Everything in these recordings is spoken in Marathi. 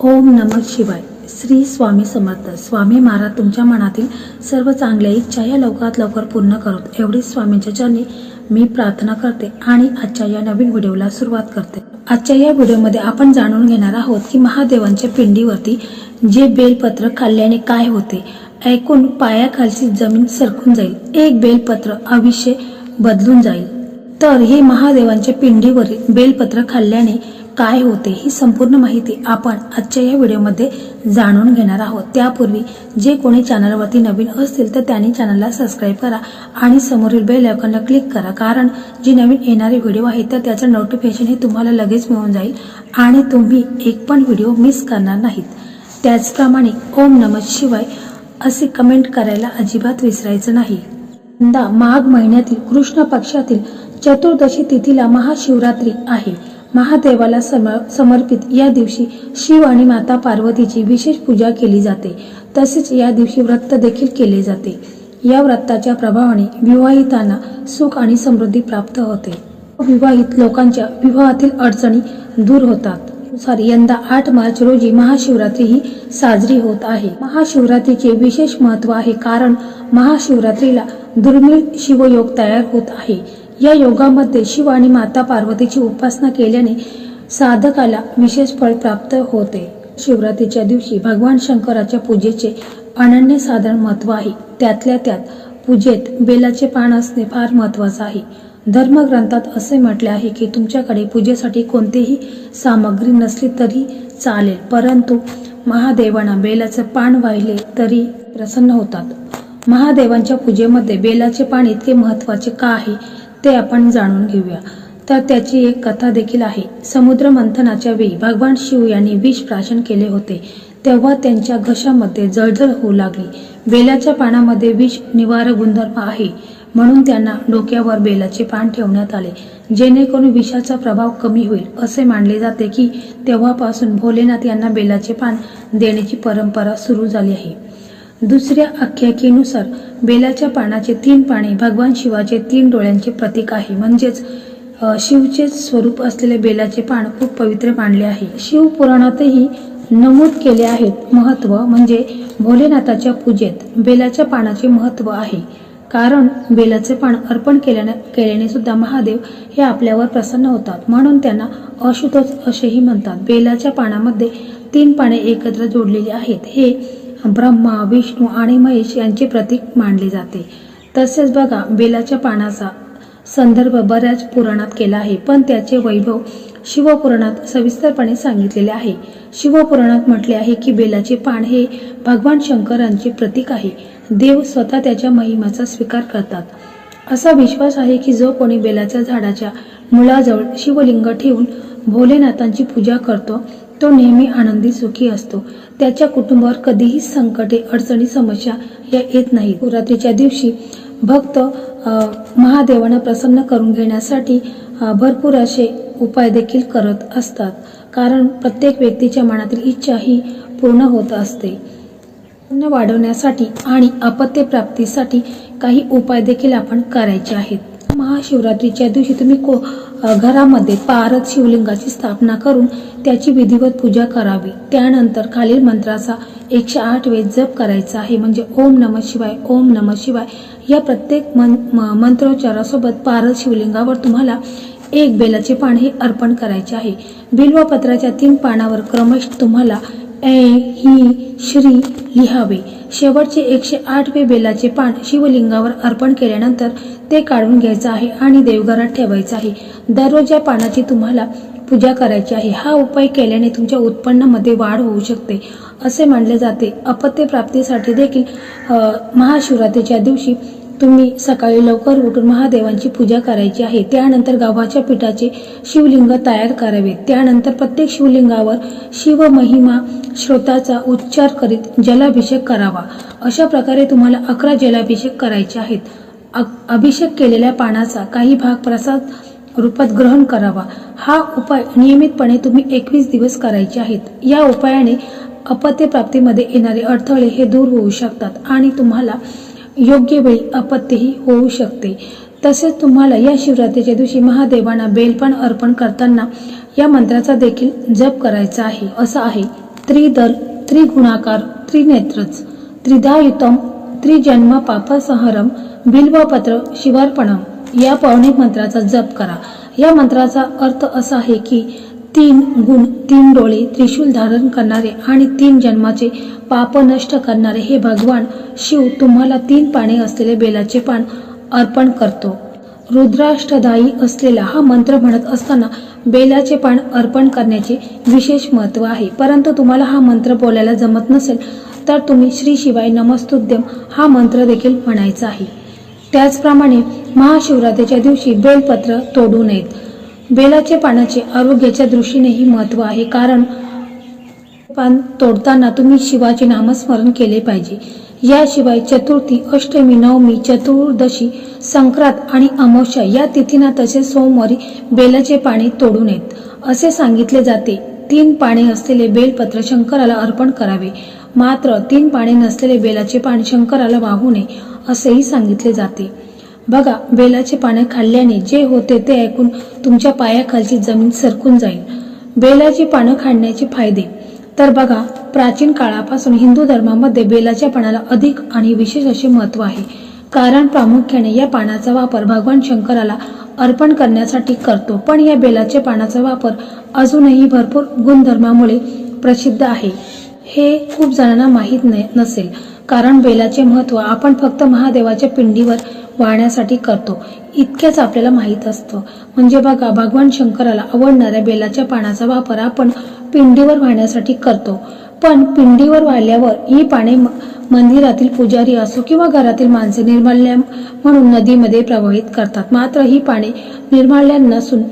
ओम नमः शिवाय. श्री स्वामी समर्थ. स्वामी महाराज तुमच्या मनातील सर्व चांगल्या इच्छा या लवकरात लवकर पूर्ण करत. एवढी स्वामींच्या चरणी मी प्रार्थना करते आणि आजच्या या नवीन व्हिडिओला सुरुवात करते. आजच्या या व्हिडिओमध्ये आपण जाणून घेणार आहोत की महादेवांच्या पिंडीवरती जे बेलपत्र खाल्ल्याने काय होते ऐकून पायाखालची जमीन सरकून जाईल. एक बेलपत्र आयुष्य बदलून जाईल. तर हे महादेवांच्या पिंडीवरील बेलपत्र खाल्ल्याने काय होते ही संपूर्ण माहिती आपण आजच्या या व्हिडिओमध्ये जाणून घेणार आहोत. त्यापूर्वी जे कोणी चॅनलवरती नवीन असतील तर त्यांनी चॅनलला सबस्क्राईब करा आणि समोरील बेल आयकॉनला क्लिक करा. कारण जी नवीन येणारे व्हिडिओ आहे तर त्याचं नोटिफिकेशन हे तुम्हाला लगेच मिळून जाईल आणि तुम्ही एक पण व्हिडिओ मिस करणार नाहीत. त्याचप्रमाणे ओम नमः शिवाय असे कमेंट करायला अजिबात विसरायचं नाही. यंदा माघ महिन्यातील कृष्ण पक्षातील चतुर्दशी तिथीला महाशिवरात्री आहे. महादेवाला सम- समर्पित या दिवशी शिव आणि माता पार्वतीची विशेष पूजा केली जाते. तसेच या दिवशी व्रत देखील केले जाते. या व्रताच्या प्रभावाने विवाहितांना सुख आणि समृद्धी प्राप्त होते. विवाहित लोकांच्या विवाहातील अडचणी दूर होतात. नुसार यंदा आठ मार्च रोजी महाशिवरात्री ही साजरी होत आहे. महाशिवरात्रीचे विशेष महत्त्व आहे कारण महाशिवरात्रीला दुर्मिळ शिवयोग तयार होत आहे. या योगामध्ये शिव आणि माता पार्वतीची उपासना केल्याने साधकाला विशेष फळ प्राप्त होते. शिवरात्रीच्या दिवशी भगवान शंकराच्या पूजेचे अनन्य साधारण महत्त्व आहे. त्यातल्या त्यात पूजेत बेलाचे पान असणे फार महत्वाचं आहे. धर्मग्रंथात असे म्हटले आहे की तुमच्याकडे पूजेसाठी कोणतीही सामग्री नसली तरी चालेल परंतु महादेवांना बेलाचे पान वाहिले तरी प्रसन्न होतात. महादेवांच्या पूजेमध्ये बेलाचे पान इतके महत्त्वाचे का आहे? ते आपण जाणून घेऊया. तर त्याची एक कथा देखील आहे. समुद्र मंथनाच्या वेळी भगवान शिव यांनी विष प्राशन केले होते. तेव्हा त्यांच्या घशामध्ये जळजळ होऊ लागली. बेलाच्या पानामध्ये विष निवार गुणधर्म आहे. म्हणून त्यांना डोक्यावर बेलाचे पान ठेवण्यात आले. जेणेकरून विषाचा प्रभाव कमी होईल. असे मानले जाते की तेव्हापासून भोलेनाथ यांना बेलाचे पान देण्याची परंपरा सुरू झाली आहे. दुसऱ्या आख्यायिकेनुसार बेलाच्या पानाचे तीन पाने भगवान शिवाचे तीन डोळ्यांचे प्रतीक आहे. म्हणजेच शिवचे स्वरूप असलेले बेलाचे पान खूप पवित्र मानले आहे. शिव पुराणातही नमूद केले आहेत महत्त्व म्हणजे भोलेनाथाच्या पूजेत बेलाच्या पानाचे महत्त्व आहे. कारण बेलाचे पान अर्पण केल्याने केल्याने सुद्धा महादेव हे आपल्यावर प्रसन्न होतात. म्हणून त्यांना अशुतोष असेही म्हणतात. बेलाच्या पानामध्ये तीन पाने एकत्र जोडलेली आहेत. हे ब्रह्मा विष्णू आणि महेश यांचे प्रतीक मानले जाते. तसेच बघा बेलाच्या पानाचा संदर्भ बऱ्याच पुराणात केला आहे पण त्याचे वैभव शिवपुराणात सविस्तरपणे सांगितलेले आहे. शिवपुराणात म्हटले आहे की बेलाचे पान हे भगवान शंकरांचे प्रतीक आहे. देव स्वतः त्याच्या महिमाचा स्वीकार करतात. असा विश्वास आहे की जो कोणी बेलाच्या झाडाच्या मुळाजवळ शिवलिंग ठेवून भोलेनाथांची पूजा करतो तो नेहमी आनंदी सुखी असतो. त्याच्या कुटुंबावर कधीही संकटे अडचणी समस्या या येत नाही रात्रीच्या दिवशी भक्त अ, महादेवांना प्रसन्न करून घेण्यासाठी भरपूर असे उपाय देखील करत असतात. कारण प्रत्येक व्यक्तीच्या मनातील इच्छा ही पूर्ण होत असते. वाढवण्यासाठी आणि अपत्य प्राप्तीसाठी काही उपाय देखील आपण करायचे आहेत. महाशिवरात्रीच्या दिवशी तुम्ही को घरामध्ये पारद शिवलिंगाची स्थापना करून त्याची विधिवत पूजा करावी. त्यानंतर खालील मंत्राचा एकशे आठ वेळ जप करायचा आहे. म्हणजे ओम नम शिवाय ओम नम शिवाय. या प्रत्येक मन मंत्रोच्चारासोबत पारद शिवलिंगावर तुम्हाला एक बेलाचे पान हे अर्पण करायचे आहे. बिल्वपत्राच्या तीन पानावर क्रमश तुम्हाला ए ही श्री लिहावे. शेवटचे एकशे आठवे बेलाचे पान शिवलिंगावर अर्पण केल्यानंतर ते काढून घ्यायचं आहे आणि देवघरात ठेवायचं आहे. दररोज या पानाची तुम्हाला पूजा करायची आहे. हा उपाय केल्याने तुमच्या उत्पन्नामध्ये वाढ होऊ शकते असे मानले जाते. अपत्य प्राप्तीसाठी देखील महाशिवरात्रीच्या दिवशी तुम्ही सकाळी लवकर उठून महादेवांची पूजा करायची आहे. त्यानंतर गव्हाच्या पिठाचे शिवलिंग तयार करावे. त्यानंतर प्रत्येक शिवलिंगावर शिव महिमा श्रोताचा उच्चार करीत जलाभिषेक करावा. अशा प्रकारे तुम्हाला अकरा जलाभिषेक करायचे आहेत. अभिषेक केलेल्या पानाचा काही भाग प्रसाद रूपात ग्रहण करावा. हा उपाय नियमितपणे तुम्ही एकवीस दिवस करायचे आहेत. या उपायाने अपत्य प्राप्तीमध्ये येणारे अडथळे हे दूर होऊ शकतात आणि तुम्हाला योग्य वेळी अपत्यही होऊ शकते. तसेच तुम्हाला या शिवरात्रीच्या दिवशी महादेवांना बेलपण अर्पण करताना या मंत्राचा देखील जप करायचा आहे. असं आहे त्रिदल त्रिगुणाकार त्रिनेत्रच त्रिधायुतम त्रिजन्म पापसहरम बिल्वपत्र शिवार्पणम. या पौर्णिक मंत्राचा जप करा. या मंत्राचा अर्थ असा आहे की तीन गुण तीन डोळे त्रिशूल धारण करणारे आणि तीन जन्माचे पाप नष्ट करणारे हे भगवान शिव तुम्हाला तीन पाने असलेले बेलाचे पान अर्पण करतो. रुद्राष्टदायी असलेला हा मंत्र म्हणत असताना बेलाचे पान अर्पण करण्याचे विशेष महत्त्व आहे. परंतु तुम्हाला हा मंत्र बोलायला जमत नसेल तर तुम्ही श्री शिवाय नमस्तुद्यम हा मंत्र देखील म्हणायचा आहे. त्याचप्रमाणे महाशिवरात्रीच्या दिवशी बेलपत्र तोडू नयेत. बेलाचे पानाचे आरोग्याच्या दृष्टीनेही महत्त्व आहे. कारण पान तोडताना तुम्ही शिवाचे नामस्मरण केले पाहिजे. याशिवाय चतुर्थी अष्टमी नवमी चतुर्दशी संक्रांत आणि अमावस्या या तिथींना तसेच सोमवारी बेलाचे पाने तोडू नयेत. असे सांगितले जाते तीन पाने असलेले बेलपत्र शंकराला अर्पण करावे. मात्र तीन पाने नसलेले बेलाचे पान शंकराला वाहू नये असेही सांगितले जाते. बघा बेलाचे पाने खाल्ल्याने जे होते ते ऐकून तुमच्या पायाखालची जमीन सरकून जाईल. बेलाची पानं खाण्याचे फायदे. तर बघा प्राचीन काळापासून हिंदू धर्मामध्ये बेलाच्या पानाला अधिक आणि विशेष असे महत्त्व आहे. कारण प्रामुख्याने या पानाचा वापर भगवान शंकराला अर्पण करण्यासाठी करतो. पण या बेलाच्या पानाचा वापर अजूनही भरपूर गुणधर्मामुळे प्रसिद्ध आहे. हे खूप जणांना माहीत नसेल. कारण बेलाचे महत्त्व आपण फक्त महादेवाच्या पिंडीवर वाहण्यासाठी करतो. इतकेच आपल्याला माहीत असतं. म्हणजे बघा भगवान शंकराला आवडणाऱ्या बेलाच्या पानाचा वापर आपण पिंडीवर वाहण्यासाठी करतो. पण पिंडीवर वाहिल्यावर ही पाने मंदिरातील पुजारी असो किंवा घरातील माणसे निर्माल्य म्हणून नदीमध्ये प्रवाहित करतात. मात्र ही पाने निर्माल्या नसून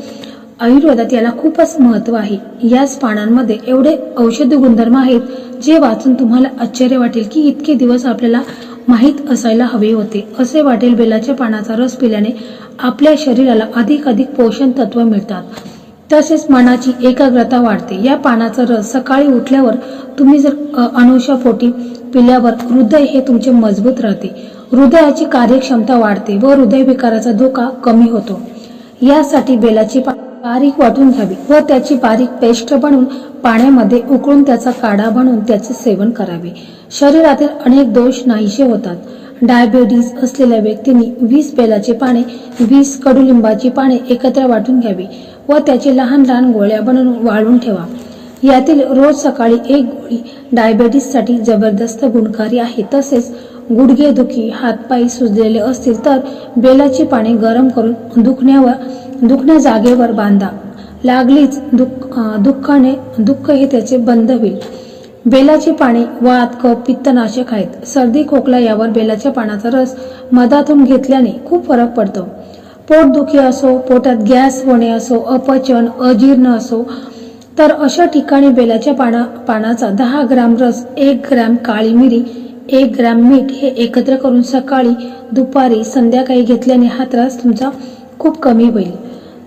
आयुर्वेदात याला खूपच महत्त्व आहे. याच पानांमध्ये एवढे औषधी गुणधर्म आहेत जे वाचून तुम्हाला आश्चर्य वाटेल की इतके दिवस आपल्याला माहीत असायला हवे होते. असे वाटेल बेलाच्या पानाचा रस पिल्याने आपल्या शरीराला अधिक अधिक पोषण तत्व मिळतात. तसेच मनाची एकाग्रता वाढते. या पानाचा रस सकाळी उठल्यावर तुम्ही जर अनुषा अनुषापोटी पिल्यावर हृदय हे तुमचे मजबूत राहते. हृदयाची कार्यक्षमता वाढते व हृदयविकाराचा धोका कमी होतो. यासाठी बेलाची पा- बारीक वाटून घ्यावी व त्याची बारीक पेस्ट बनवून पाण्यामध्ये उकळून त्याचा काढा बनवून त्याचे सेवन करावे. शरीरातील अनेक दोष नाहीसे होतात. डायबेटीस असलेल्या व्यक्तींनी वीस बेलाचे पाने वीस कडुलिंबाची पाने एकत्र वाटून घ्यावी व त्याचे लहान लहान गोळ्या बनवून वाळून ठेवा. यातील रोज सकाळी एक गोळी डायबेटीससाठी जबरदस्त गुणकारी आहे. तसेच गुडघे दुखी हातपाय सुजलेले असतील तर बेलाची पाने गरम करून दुखण्यावर दुखण्या जागेवर बांधा. लागलीच दुःख दुःखाने दुःख हे त्याचे बंद होईल. बेलाची पाने वात कप पित्तनाशक आहेत. सर्दी खोकला यावर बेलाच्या पानाचा रस मधातून घेतल्याने खूप फरक पडतो. पोटदुखी असो पोटात गॅस होणे असो अपचन अजीर्ण असो तर अशा ठिकाणी बेलाच्या पाना पानाचा दहा ग्राम रस एक ग्राम काळी मिरी एक ग्राम मीठ हे एकत्र करून सकाळी दुपारी संध्याकाळी घेतल्याने हा त्रास तुमचा खूप कमी होईल.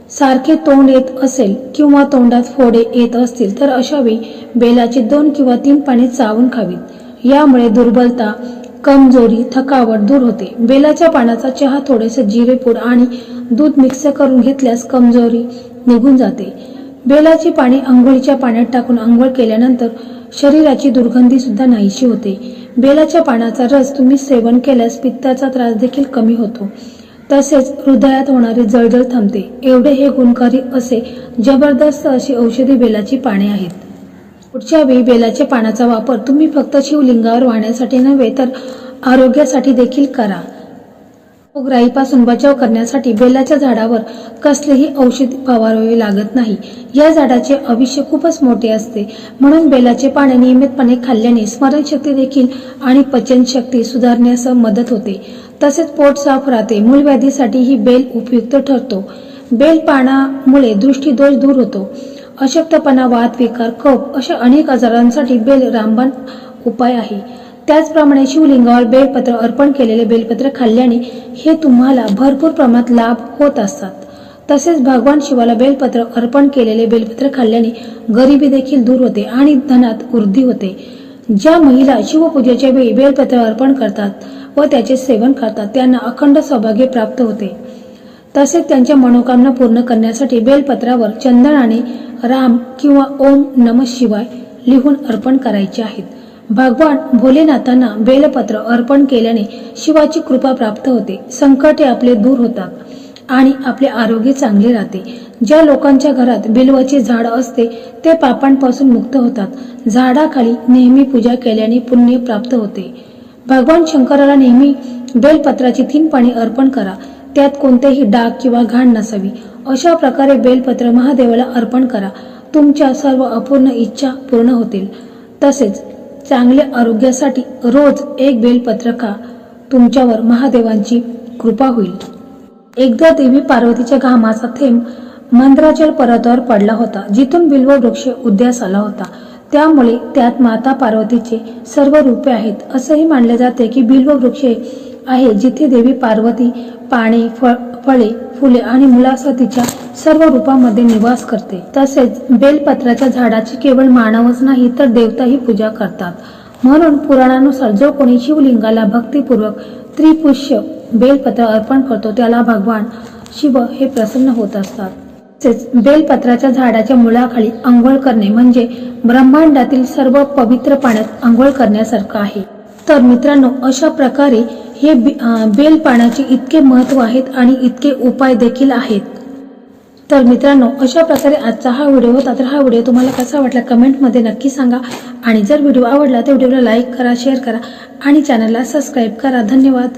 सारखे तोंड येत असेल किंवा तोंडात फोडे येत असतील तर अशा वेळी बेलाची दोन किंवा तीन पाने चावून खावीत. यामुळे दुर्बलता कमजोरी थकावट दूर होते. बेलाच्या पानाचा चहा थोडेसे जिरेपूड आणि दूध मिक्स करून घेतल्यास कमजोरी निघून जाते. बेलाची पाने आंघोळीच्या पाण्यात टाकून आंघोळ केल्यानंतर शरीराची दुर्गंधी सुद्धा नाहीशी होते. बेलाच्या पानाचा रस तुम्ही सेवन केल्यास पित्ताचा त्रास देखील कमी होतो. तसेच हृदयात होणारी जळजळ थांबते. एवढे हे गुणकारी असे जबरदस्त अशी औषधी बेलाची पाने आहेत. पुढच्या वेळी बेलाच्या पानाचा वापर तुम्ही फक्त शिवलिंगावर वाहण्यासाठी नव्हे तर आरोग्यासाठी देखील करा. रोगराईपासून बचाव करण्यासाठी बेलाच्या झाडावर कसलेही औषध फवारावे लागत नाही. या झाडाचे आयुष्य खूपच मोठे असते. म्हणून बेलाचे पाने नियमितपणे खाल्ल्याने स्मरणशक्ती देखील आणि पचनशक्ती सुधारण्यास मदत होते. तसेच पोट साफ राहते. मूलव्याधीसाठी ही बेल उपयुक्त ठरतो. बेल पानामुळे दृष्टीदोष दूर होतो. अशक्तपणा वात विकार कप अशा अनेक आजारांसाठी बेल रामबाण उपाय आहे. त्याचप्रमाणे शिवलिंगावर बेलपत्र अर्पण केलेले बेलपत्र खाल्ल्याने हे तुम्हाला भरपूर प्रमाणात लाभ होत असतात. तसेच भगवान शिवाला बेलपत्र अर्पण केलेले बेलपत्र खाल्ल्याने गरिबी देखील दूर होते आणि धनात वृद्धी होते. ज्या महिला शिवपूजेच्या वेळी बेलपत्र अर्पण करतात व त्याचे सेवन करतात त्यांना अखंड सौभाग्य प्राप्त होते. तसेच त्यांच्या मनोकामना पूर्ण करण्यासाठी बेलपत्रावर चंदनाने राम किंवा ओम नम शिवाय लिहून अर्पण करायचे आहेत. भगवान भोलेनाथांना बेलपत्र अर्पण केल्याने शिवाची कृपा प्राप्त होते. संकटे आपले दूर होतात आणि आपले आरोग्य चांगले राहते. ज्या लोकांच्या घरात बिल्वाचे झाड असते ते पापांपासून मुक्त होतात. झाडाखाली नेहमी पूजा केल्याने पुण्य प्राप्त होते. भगवान शंकराला नेहमी बेलपत्राची तीन पाणी अर्पण करा. त्यात कोणतेही डाग किंवा घाण नसावी. अशा प्रकारे बेलपत्र महादेवाला अर्पण करा. तुमच्या सर्व अपूर्ण इच्छा पूर्ण होतील. तसेच चांगल्या आरोग्यासाठी रोज एक बेलपत्र खा तुमच्यावर महादेवांची कृपा होईल. एकदा देवी पार्वतीच्या घामाचा थेंब मंत्राचल पर्वतावर पडला होता. जिथून बिल्व वृक्ष उद्यास आला होता. त्यामुळे त्यात माता पार्वतीचे सर्व रूपे आहेत. असंही मानले जाते की बिल्व वृक्ष आहे जिथे देवी पार्वती पाने फळ फळे फुले आणि मुलासह तिच्या सर्व रूपामध्ये निवास करते. तसेच बेलपत्राच्या झाडाची केवळ मानवच नाही तर देवताही पूजा करतात. म्हणून पुराणानुसार जो कोणी शिवलिंगाला भक्तिपूर्वक त्रिपुष्य बेलपत्र अर्पण करतो त्याला भगवान शिव हे प्रसन्न होत असतात. बेलपत्राच्या झाडाच्या मुळाखाली आंघोळ करणे म्हणजे ब्रह्मांडातील सर्व पवित्र पाण्यात आंघोळ करण्यासारखं आहे. तर मित्रांनो अशा प्रकारे हे बेल पाण्याचे इतके महत्त्व आहेत आणि इतके उपाय देखील आहेत. तर मित्रांनो अशा प्रकारे आजचा हा व्हिडिओ होता. तर हा व्हिडिओ तुम्हाला कसा वाटला कमेंटमध्ये नक्की सांगा. आणि जर व्हिडिओ आवडला तर व्हिडिओला लाईक करा शेअर करा आणि चॅनलला सबस्क्राईब करा. धन्यवाद.